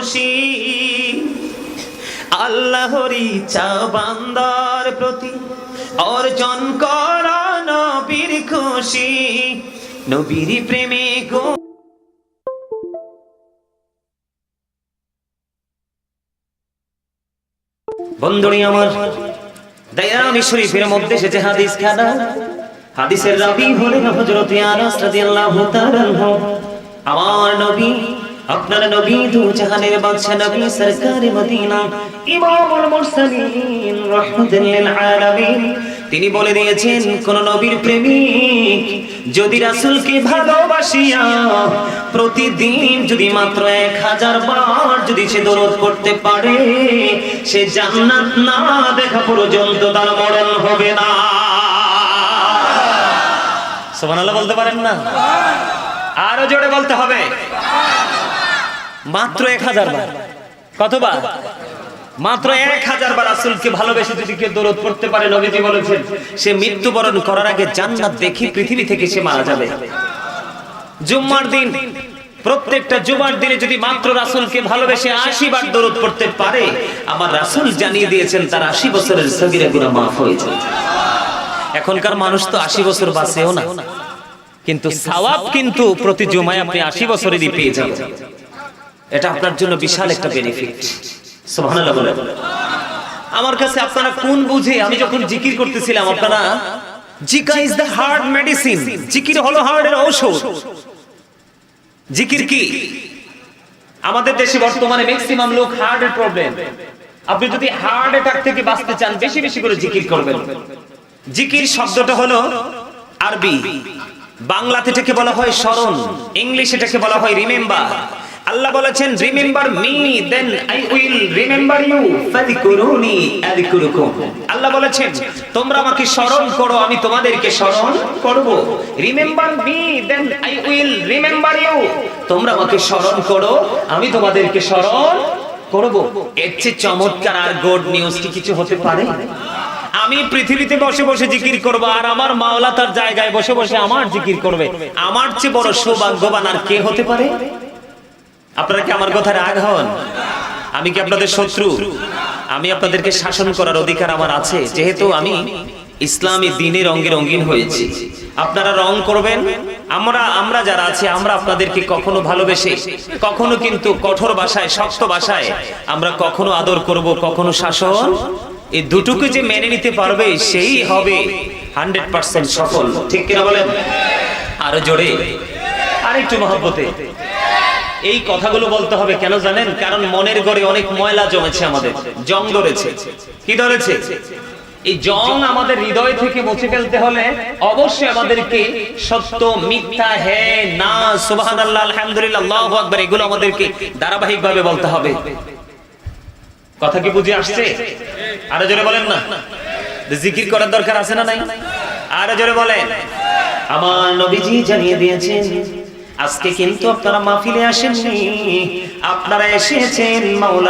খুশি। আল্লাহরি চা বান্দার প্রতি। অর্জন কর নবীর খুশি। নবীর প্রেমে গো। বন্ধুরি আমার দায়ামি শরীফের মধ্যে এসেছে হাদিস খানা হাদিসের রাবি হলেন হযরত আনাস রাদিয়াল্লাহু তাআলা আমার নবী আপনার নবী দু জাহানের বাদশা নবী সরকার মদিনা, ইমামুল মুরসালিন রাহমাতুল লিল আলামিন। তিনি বলে দিয়েছেন, কোন নবীর প্রেমিক যদি রাসূলকে ভালোবাসিয়া প্রতিদিন যদি মাত্র এক হাজার বার যদি সে দরদ করতে পারে, সে জান্নাত না দেখা পর্যন্ত তার মরণ হবে না। সুবহানাল্লাহ বলতে পারেন না? আরও জোরে বলতে হবে। মাত্র এক হাজার বার। কতবার? মাত্র এক হাজার বার রাসূলকে ভালোবেসে যদি কেউ দরদ করতে পারে, নবীজি বলেছেন, সে মৃত্যুবরণ করার আগে জান্নাত দেখি পৃথিবী থেকে সে মারা যাবে। জুম্মার দিন, প্রত্যেকটা জুমার দিনে যদি মাত্র রাসূলকে ভালোবেসে আশি বার দরদ করতে পারে, আমার রাসুল জানিয়ে দিয়েছেন, তার আশি বছরের সগিরা গুনাহ মাফ হয়ে যায় এখনকার মানুষ তো আশি বছর বাঁচেও না। কিন্তু সওয়াব কিন্তু প্রতি জুমায় আপনি আশি বছরেরই পেয়ে যাবেন। এটা আপনার জন্য বিশাল একটা বেনিফিট সুবহানাল্লাহ বলে আমার কাছে আপনারা কোন বুঝে আমি যখন জিকির করতেছিলাম আপনারা জিকা ইজ দ্য হার্ট মেডিসিন জিকির হলো হার্টের ঔষধ। জিকির কি? আমাদের দেশে বর্তমানে ম্যাক্সিমাম লোক হার্টের প্রবলেম আপনি যদি হার্ট অ্যাটাক থেকে বাঁচতে চান বেশি বেশি করে জিকির করবেন। জিকির শব্দটা হলো আরবি। বাংলাতে এটাকে বলা হয় স্মরণ। ইংলিশ এটাকে বলা হয় রিমেম্বার আল্লাহ বলেছেন remember me then I will remember you ফাযকুরুনি আযকুরুকুম। আল্লাহ বলেছেন, তোমরা আমাকে স্মরণ করো, আমি তোমাদেরকে স্মরণ করব। Remember me then I will remember you তোমরা আমাকে স্মরণ করো, আমি তোমাদেরকে স্মরণ করব। এর চেয়ে চমৎকার আর গুড নিউজ কি কিছু হতে পারে? আমি পৃথিবীতে বসে বসে জিকির করব, আর আমার মাওলা তার জায়গায় বসে বসে আমার জিকির করবে। আমার চেয়ে বড় সৌভাগ্যবান আর কে হতে পারে? আপনারা কি আমার কথা রাগ হন? আমি কি আপনাদের শত্রু? আমি আপনাদেরকে শাসন করার অধিকার আমার আছে? যেহেতু আমি ইসলামী দিনে রঙে রঙিন হয়েছি। আপনারা রং করবেন? আমরা আমরা যারা আছি, আমরা আপনাদেরকে কখনো ভালোবেসে, কখনো কিন্তু কঠোর ভাষায়, শক্ত ভাষায় আমরা কখনো আদর করব, কখনো শাসন? এই দুটুকু যে মেনে নিতে পারবে, সেই হবে হান্ড্রেড পার্সেন্ট সফল। ঠিক কিনা বলেন? আরও জোরে। আরেকটু মহব্বতে। এই কথাগুলো বলতে হবে, কেন জানেন? কারণ মনের ঘরে অনেক ময়লা জমেছে আমাদের, জং ধরেছে। কি ধরেছে? এই জং আমাদের হৃদয় থেকে মুছে ফেলতে হলে অবশ্যই আমাদেরকে সত্য, মিথ্যা হে না, সুবহানাল্লাহ, আলহামদুলিল্লাহ, আল্লাহু আকবার, এগুলো আমাদেরকে ধারাবাহিক ভাবে বলতে হবে। কথা কি বুঝে আসছে? আরও জোরে বলেন না। জিকির করার দরকার আছে না নাই? আরও জোরে বলেন। আমার নবীজি জানিয়ে দিয়েছেন আজকে কিন্তু আপনারা মাহফিলে আসেননি। আপনারা এসেছেন মাওলা